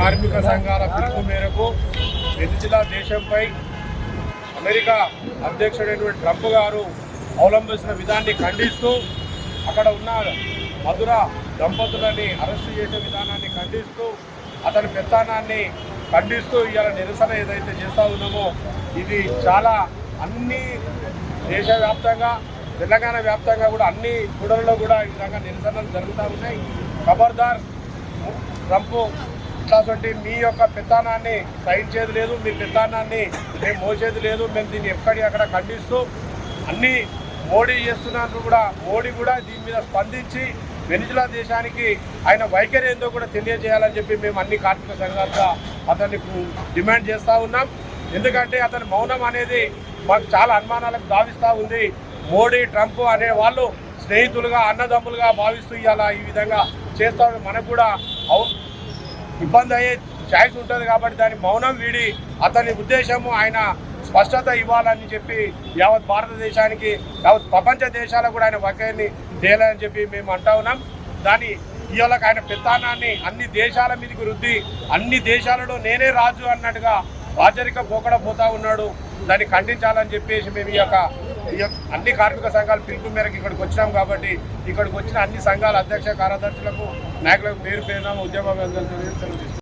కార్మిక సంఘాల పిలుపు మేరకు వెనిజిలా దేశంపై అమెరికా అధ్యక్షుడైనటువంటి ట్రంప్ గారు అవలంబిస్తున్న విధాన్ని ఖండిస్తూ అక్కడ ఉన్న మధుర దంపతులని అరెస్టు చేసే విధానాన్ని ఖండిస్తూ అతని పెత్తానాన్ని ఖండిస్తూ ఇవాళ నిరసన ఏదైతే చేస్తూ ఉన్నామో ఇది చాలా అన్ని దేశవ్యాప్తంగా తెలంగాణ వ్యాప్తంగా కూడా అన్ని కూడలలో కూడా ఈ విధంగా నిరసనలు జరుగుతూ ఉన్నాయి. ఖబర్దార్ ట్రంప్ అట్లాంటి మీ యొక్క పెత్తానాన్ని చేది లేదు మీ పెత్తానాన్ని మేము మోసేది లేదు మేము దీన్ని ఎక్కడి అక్కడ ఖండిస్తూ అన్నీ మోడీ చేస్తున్నట్టు కూడా మోడీ కూడా దీని మీద స్పందించి వెనిజులా దేశానికి ఆయన వైఖరి ఏందో కూడా తెలియజేయాలని చెప్పి మేము అన్ని కార్మిక సంఘాలుగా అతన్ని డిమాండ్ చేస్తూ ఉన్నాం. ఎందుకంటే అతని మౌనం అనేది మాకు చాలా అనుమానాలకు భావిస్తూ ఉంది. మోడీ ట్రంప్ అనే వాళ్ళు స్నేహితులుగా అన్నదమ్ములుగా భావిస్తూ ఇవాళ ఈ విధంగా చేస్తా మనకు కూడా ఇబ్బంది అయ్యే ఛాయిస్ ఉంటుంది కాబట్టి దాని మౌనం వీడి. అతని ఉద్దేశము ఆయన స్పష్టత ఇవ్వాలని చెప్పి యావత్ భారతదేశానికి యావత్ ప్రపంచ దేశాలకు కూడా ఆయన వైఖరిని తేలని చెప్పి మేము అంటా ఉన్నాం. దాని ఇవాళ ఆయన పెత్తానాన్ని అన్ని దేశాల మీదకి రుద్ది అన్ని దేశాలలో నేనే రాజు అన్నట్టుగా రాజరిక పోకడ పోతా ఉన్నాడు. దాన్ని ఖండించాలని చెప్పేసి మేము ఈ యొక్క ఈ యొక్క అన్ని కార్మిక సంఘాల పిలుపు మేరకు ఇక్కడికి వచ్చినాం కాబట్టి ఇక్కడికి వచ్చిన అన్ని సంఘాల అధ్యక్ష కార్యదర్శులకు నాయకులకు పేరు పేరున ఉద్యమ